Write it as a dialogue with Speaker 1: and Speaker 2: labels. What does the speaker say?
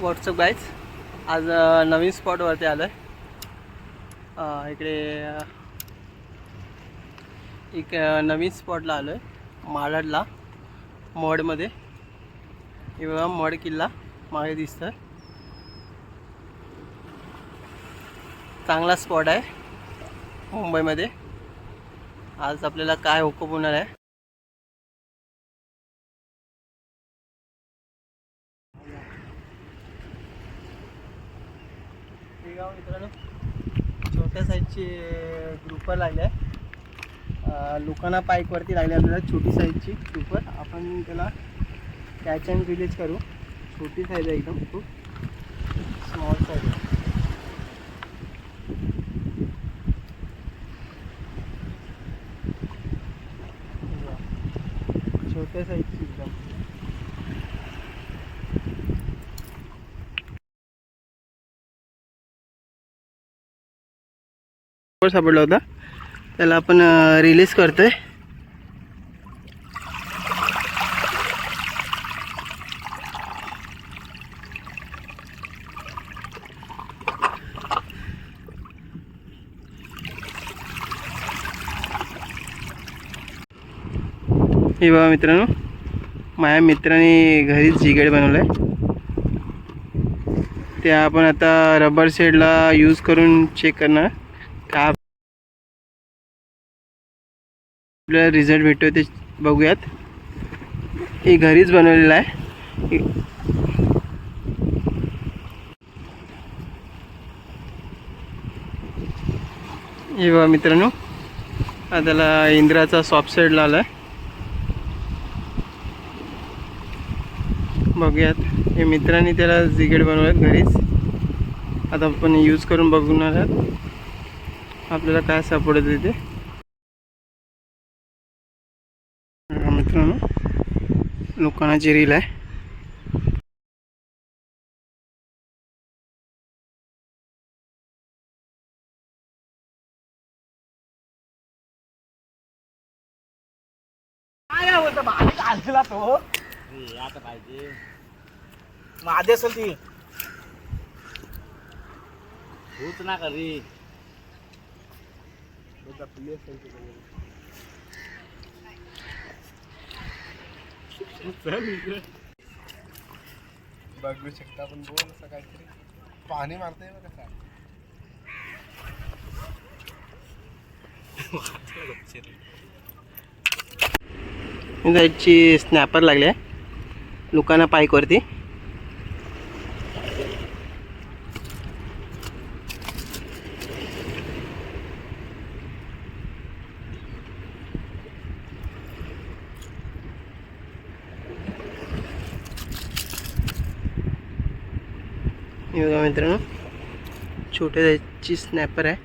Speaker 1: WhatsApp guys आज नवीन स्पॉटवरती आलो आहे इकडे एक नवीन स्पॉटला आलो आहे मालाडला मडमध्ये. हे मड किल्ला मागे दिसतं चांगला स्पॉट आहे मुंबईमध्ये. आज आपल्याला काय हुकूम होणार आहे? गाव मित्रांनो. छोट्या साईजची ग्रुपर लागले आहे. लोकांना पाईकवरती लागले आपल्याला छोटी साईजची ग्रुपर आपण त्याला कॅच अँड रिलीज करू. छोटी साईज आहे एकदम खूप. स्मॉल साईज आहे. छोट्या साईजची एकदम सापडला होता. त्याला आपण रिलीज करतोय. हे बघा मित्रांनो माझ्या मित्राने घरीच जिगेड बनवलं आहे ते आपण आता रबर शेडला यूज करून चेक करणार. का आपल्याला रिझल्ट भेटतो ते बघूयात. हे घरीच बनवलेलं आहे. हे- बघा मित्रांनो त्याला इंद्राचा सॉफ्ट साईडला आला आहे बघूयात. हे मित्रांनी त्याला जिगेड बनवल्यात घरीच. आता आपण यूज करून बघणार आहात. आपल्याला काय सापडत आहे ते? बघा मित्रांनो लोकांची रील आहे.
Speaker 2: काय होतं माझे आणला तो. आता पाहिजे माझी असेल ती. होत ना करी
Speaker 3: बघू शकता पण बोल असं काहीतरी. पाणी मारतंय बघा काय
Speaker 1: जायची स्नॅपर लागले लोकांना पाईकवरती. हे बघा मित्रांनो छोट्या साईजची स्नॅपर आहे.